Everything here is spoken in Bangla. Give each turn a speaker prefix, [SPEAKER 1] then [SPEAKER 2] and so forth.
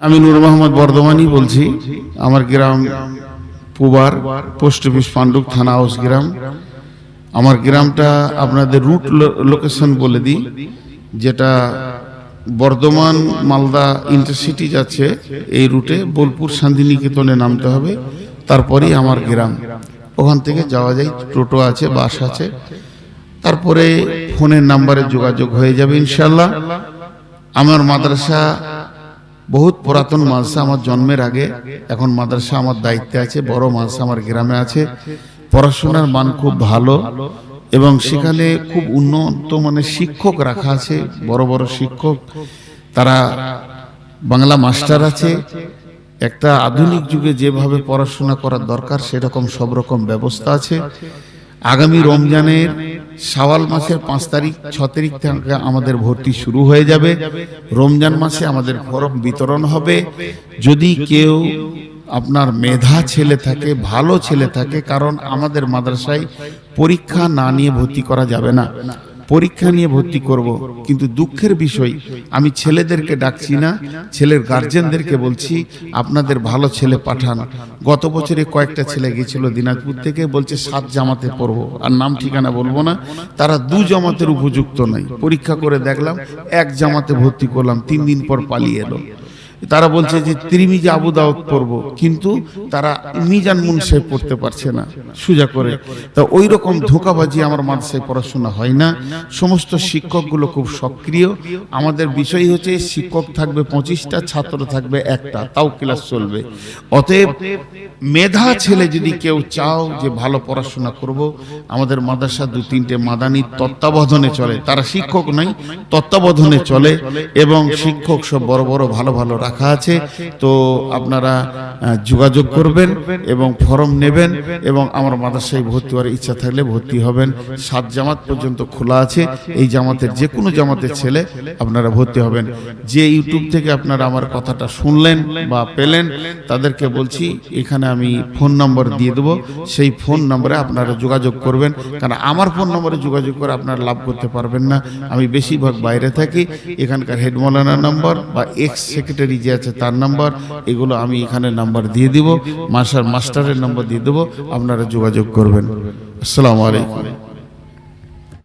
[SPEAKER 1] আমি নূর মোহাম্মদ বর্ধমানি বলছি। আমার গ্রাম পুবার, পোস্ট অফিস পান্ডুক থানা হাউস গ্রাম। আমার গ্রামটা আপনাদের রুট লোকেশন বলে দিই, যেটা বর্ধমান মালদা ইন্টারসিটি যাচ্ছে, এই রুটে বোলপুর শান্তিনিকেতনে নামতে হবে। তারপরেই আমার গ্রাম। ওখান থেকে যাওয়া যায়, টোটো আছে, বাস আছে। তারপরে ফোনের নাম্বারে যোগাযোগ হয়ে যাবে ইনশাল্লাহ আমার মাদ্রাসা বহুত পুরাতন মাদ্রাসা আমার জন্মের আগে। এখন মাদ্রাসা আমার দায়িত্বে আছে, বড় মাদ্রাসা আমার গ্রামে আছে। পড়াশোনার মান খুব ভালো এবং সেখানে খুব উন্নত মানের শিক্ষক রাখা আছে, বড় বড় শিক্ষক। তারা বাংলা মাস্টার আছে। একটা আধুনিক যুগে যেভাবে পড়াশোনা করার দরকার, সেরকম সব রকম ব্যবস্থা আছে। আগামী রমজানের শাওয়াল মাসের পাঁচ তারিখ, ছ তারিখ থেকে আমাদের ভর্তি শুরু হয়ে যাবে। রমজান মাসে আমাদের ফরম বিতরণ হবে। যদি কেউ আপনার মেধা ছেলে থাকে, ভালো ছেলে থাকে, কারণ আমাদের মাদ্রাসায় পরীক্ষা না নিয়ে ভর্তি করা যাবে না। পরীক্ষা নিয়ে ভর্তি করব। কিন্তু দুঃখের বিষয়, আমি ছেলেদেরকে ডাকছি না, ছেলের গার্জেনদেরকে বলছি, আপনাদের ভালো ছেলে পাঠান। গত বছরে কয়েকটা ছেলে গেছিল দিনাজপুর থেকে, বলছে সাত জামাতে পড়ব। আর নাম ঠিকানা বলব না, তারা দু জামাতের উপযুক্ত নাই পরীক্ষা করে দেখলাম, এক জামাতে ভর্তি করলাম, তিন দিন পর পালিয়ে এলো। তারা বলছে যে ত্রিমিজা আবু দাউদ পড়ব, কিন্তু তারা মিজান মুনসে পড়তে পারছে না, সুজা করে। তা ওই রকম ধোকাবাজি আমার মাদ্রাসায় পড়াশোনা হয় না। সমস্ত শিক্ষকগুলো খুব সক্রিয়। আমাদের বিষয় হচ্ছে শিক্ষক থাকবে পঁচিশটা, ছাত্র থাকবে একটা, তাও ক্লাস চলবে। অতএব মেধা ছেলে যদি কেউ চাও যে ভালো পড়াশোনা করব, আমাদের মাদ্রাসা দু তিনটে মাদানির তত্ত্বাবধানে চলে। তারা শিক্ষক নাই তত্ত্বাবধানে চলে এবং শিক্ষক সব বড় বড়, ভালো ভালো রাখা আছে তো আপনারা যোগাযোগ করবেন এবং ফর্ম নেবেন এবং আমার মাদ্রাসায় ভর্তি হওয়ার ইচ্ছা থাকলে ভর্তি হবেন। সাত জামাত পর্যন্ত খোলা আছে এই জামাতের যে কোনো জামাতের ছেলে আপনারা ভর্তি হবেন। যে ইউটিউব থেকে আপনারা আমার কথাটা শুনলেন বা পেলেন তাদেরকে বলছি এখানে আমি ফোন নম্বর দিয়ে দেবো। সেই ফোন নম্বরে আপনারা যোগাযোগ করবেন। কারণ আমার ফোন নম্বরে যোগাযোগ করে আপনারা লাভ করতে পারবেন না। আমি বেশিরভাগ বাইরে থাকি এখানকার হেড মৌলানার নম্বর বা এক্স সেক্রেটারি যে আছে তার নাম্বার, এগুলো আমি এখানে নাম্বার দিয়ে দিব মাস্টার মাস্টারের নাম্বার দিয়ে দেবো, আপনারা যোগাযোগ করবেন। আসসালামু আলাইকুম।